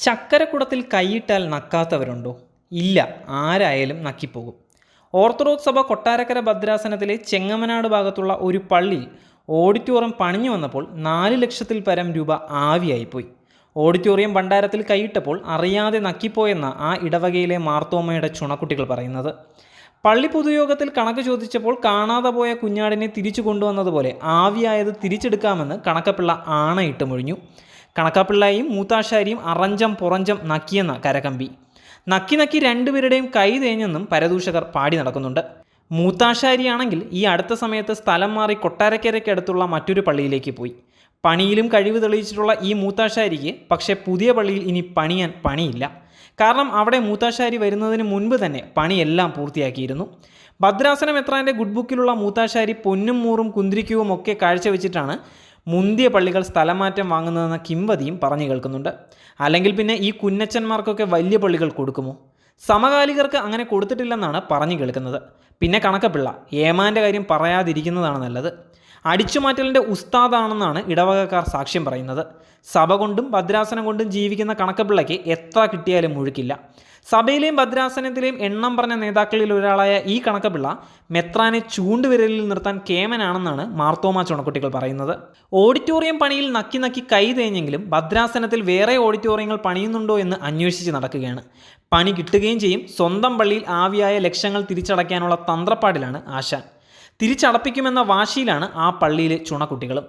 ചക്കരക്കുടത്തിൽ കൈയിട്ടാൽ നക്കാത്തവരുണ്ടോ? ഇല്ല ആരായാലും നക്കിപ്പോകും. ഓർത്തഡോക്സ് സഭ കൊട്ടാരക്കര ഭദ്രാസനത്തിലെ ചെങ്ങമനാട് ഭാഗത്തുള്ള ഒരു പള്ളിയിൽ ഓഡിറ്റോറിയം പണിഞ്ഞു വന്നപ്പോൾ നാല് ലക്ഷത്തിൽ പരം രൂപ ആവിയായിപ്പോയി. ഓഡിറ്റോറിയം ഭണ്ഡാരത്തിൽ കൈയിട്ടപ്പോൾ അറിയാതെ നക്കിപ്പോയെന്ന ആ ഇടവകയിലെ മാർത്തോമ്മയുടെ ചുണക്കുട്ടികൾ പറയുന്നത്. പള്ളി പൊതുയോഗത്തിൽ കണക്ക് ചോദിച്ചപ്പോൾ കാണാതെ പോയ കുഞ്ഞാടിനെ തിരിച്ചു കൊണ്ടുവന്നതുപോലെ ആവിയായത് തിരിച്ചെടുക്കാമെന്ന് കണക്കപ്പിള്ള ആണയിട്ട് മുഴിഞ്ഞു. കണക്കാപ്പിള്ളയും മൂത്താശാരിയും അറഞ്ചം പുറഞ്ചം നക്കിയെന്ന കരകമ്പി. നക്കി നക്കി രണ്ടുപേരുടെയും കൈ തേഞ്ഞെന്നും പരദൂഷകർ പാടി നടക്കുന്നുണ്ട്. മൂത്താശാരിയാണെങ്കിൽ ഈ അടുത്ത സമയത്ത് സ്ഥലം മാറി കൊട്ടാരക്കരയ്ക്കടുത്തുള്ള മറ്റൊരു പള്ളിയിലേക്ക് പോയി. പണിയിലും കഴിവ് തെളിയിച്ചിട്ടുള്ള ഈ മൂത്താശാരിക്ക് പക്ഷേ പുതിയ പള്ളിയിൽ ഇനി പണിയാൻ പണിയില്ല. കാരണം അവിടെ മൂത്താശാരി വരുന്നതിന് മുൻപ് തന്നെ പണിയെല്ലാം പൂർത്തിയാക്കിയിരുന്നു. ഭദ്രാസനം എത്രാന്റെ ഗുഡ് ബുക്കിലുള്ള മൂത്താശാരി പൊന്നും മൂറും കുന്തിരിക്കവും ഒക്കെ കാഴ്ചവെച്ചിട്ടാണ് മുന്തിയ പള്ളികൾ സ്ഥലമാറ്റം വാങ്ങുന്നതെന്ന കിംവതിയും പറഞ്ഞു കേൾക്കുന്നുണ്ട്. അല്ലെങ്കിൽ പിന്നെ ഈ കുന്നച്ചന്മാർക്കൊക്കെ വലിയ പള്ളികൾ കൊടുക്കുമോ? സമകാലികർക്ക് അങ്ങനെ കൊടുത്തിട്ടില്ലെന്നാണ് പറഞ്ഞു കേൾക്കുന്നത്. പിന്നെ കണക്കപ്പിള്ള ഏമാന്റെ കാര്യം പറയാതിരിക്കുന്നതാണ് നല്ലത്. അടിച്ചുമാറ്റലിന്റെ ഉസ്താദാണെന്നാണ് ഇടവകക്കാർ സാക്ഷ്യം പറയുന്നത്. സഭ കൊണ്ടും ഭദ്രാസനം കൊണ്ടും ജീവിക്കുന്ന കണക്കപ്പിള്ളയ്ക്ക് എത്ര കിട്ടിയാലും മുഴുക്കില്ല. സഭയിലെയും ഭദ്രാസനത്തിലെയും എണ്ണം പറഞ്ഞ നേതാക്കളിൽ ഒരാളായ ഈ കണക്കപ്പിള്ള മെത്രാനെ ചൂണ്ടുവിരലിൽ നിർത്താൻ കേമനാണെന്നാണ് മാർത്തോമ ചുണക്കുട്ടികൾ പറയുന്നത്. ഓഡിറ്റോറിയം പണിയിൽ നക്കി നക്കി കൈ തേഞ്ഞെങ്കിലും ഭദ്രാസനത്തിൽ വേറെ ഓഡിറ്റോറിയങ്ങൾ പണിയുന്നുണ്ടോ എന്ന് അന്വേഷിച്ച് നടക്കുകയാണ്. പണി കിട്ടുകയും ചെയ്യും. സ്വന്തം പള്ളിയിൽ ആവിയായ ലക്ഷങ്ങൾ തിരിച്ചടയ്ക്കാനുള്ള തന്ത്രപ്പാടിലാണ് ആശാൻ. തിരിച്ചടപ്പിക്കുമെന്ന വാശിയിലാണ് ആ പള്ളിയിലെ ചുണക്കുട്ടികളും.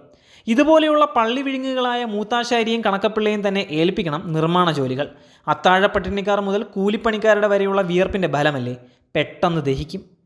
ഇതുപോലെയുള്ള പള്ളി വിഴുങ്ങുകളായ മൂത്താശാരിയും കണക്കപ്പിള്ളയും തന്നെ ഏൽപ്പിക്കണം നിർമ്മാണ ജോലികൾ. അത്താഴ പട്ടിണിക്കാർ മുതൽ കൂലിപ്പണിക്കാരുടെ വരെയുള്ള വിയർപ്പിന്റെ ഫലമല്ലേ പെട്ടെന്ന് ദഹിക്കും.